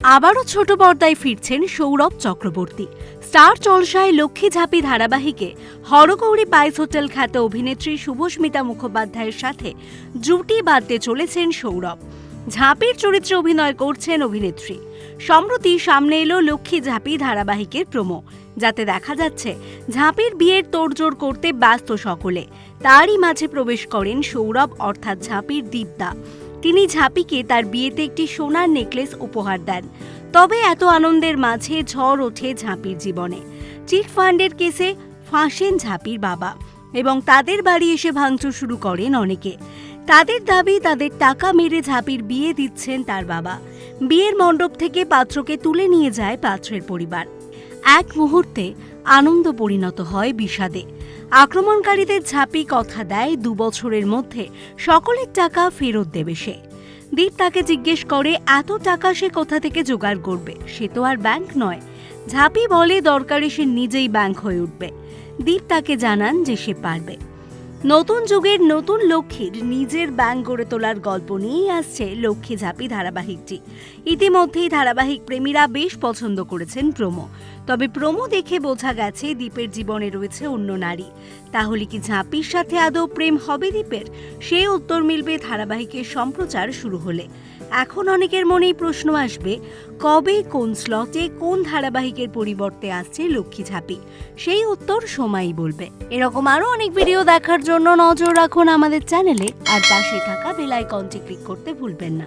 আবারও ছোট পর্দায় ফিরছেন সৌরভ চক্রবর্তী। স্টার জলসায় লক্ষ্মী ঝাঁপি ধারাবাহিকে হরগৌরী পাইস হোটেল খ্যাত অভিনেত্রী শুভস্মিতা মুখোপাধ্যায়ের সাথে জুটি বাঁধতে চলেছেন সৌরভ। ঝাঁপির চরিত্রে অভিনয় করছেন অভিনেত্রী। সম্প্রতি সামনে এলো লক্ষ্মী ঝাঁপি ধারাবাহিকের প্রোমো, যাতে দেখা যাচ্ছে ঝাঁপির বিয়ের তোড়জোড় করতে ব্যস্ত সকলে। তারই মাঝে প্রবেশ করেন সৌরভ, অর্থাৎ ঝাঁপির দীপদা তিনি ঝাঁপিকে তার বিয়েতে একটি সোনার নেকলেস উপহার দেন। তবে এত আনন্দের মাঝে ঝড় ওঠে ঝাঁপির জীবনে। চিট ফান্ডের কেসে ফাঁসেন ঝাঁপির বাবা এবং তাদের বাড়ি এসে ভাঙচুর শুরু করেন অনেকে। তাদের দাবি তাদের টাকা মেরে ঝাঁপির বিয়ে দিচ্ছেন তার বাবা। বিয়ের মণ্ডপ থেকে পাত্রকে তুলে নিয়ে যায় পাত্রের পরিবার। এক মুহূর্তে আনন্দ পরিণত হয় বিষাদে। আক্রমণকারীদের ঝাঁপি কথা দেয় দু বছরের মধ্যে সকলের টাকা ফেরত দেবে সে। দীপ তাকে জিজ্ঞেস করে, এত টাকা সে কোথা থেকে জোগাড় করবে? সে তো আর ব্যাংক নয়। ঝাঁপি বলে, দরকারে সে নিজেই ব্যাংক হয়ে উঠবে। দীপ তাকে জানান যে সে পারবে। নতুন যুগের নতুন লক্ষ্মীর নিজের ব্যাংক গড়ে তোলার গল্প নিয়েই আসছে লক্ষ্মী ঝাঁপি ধারাবাহিকটি। ইতিমধ্যেই ধারাবাহিক প্রেমীরা বেশ পছন্দ করেছেন প্রোমো। তবে প্রোমো দেখে বোঝা গেছে দ্বীপের জীবনে রয়েছে অন্য নারী। তাহলে কি ঝাঁপির সাথে আদৌ প্রেম হবে দ্বীপের সে উত্তর মিলবে ধারাবাহিকের সম্প্রচার শুরু হলে। এখন অনেকের মনেই প্রশ্ন আসবে, কবে কোন স্লটে কোন ধারাবাহিকের পরিবর্তে আসছে লক্ষ্মী ঝাঁপি? সেই উত্তর সময়ই বলবে। এরকম আরও অনেক ভিডিও দেখার জন্য নজর রাখুন আমাদের চ্যানেলে আর পাশে থাকা বেল আইকনটি ক্লিক করতে ভুলবেন না।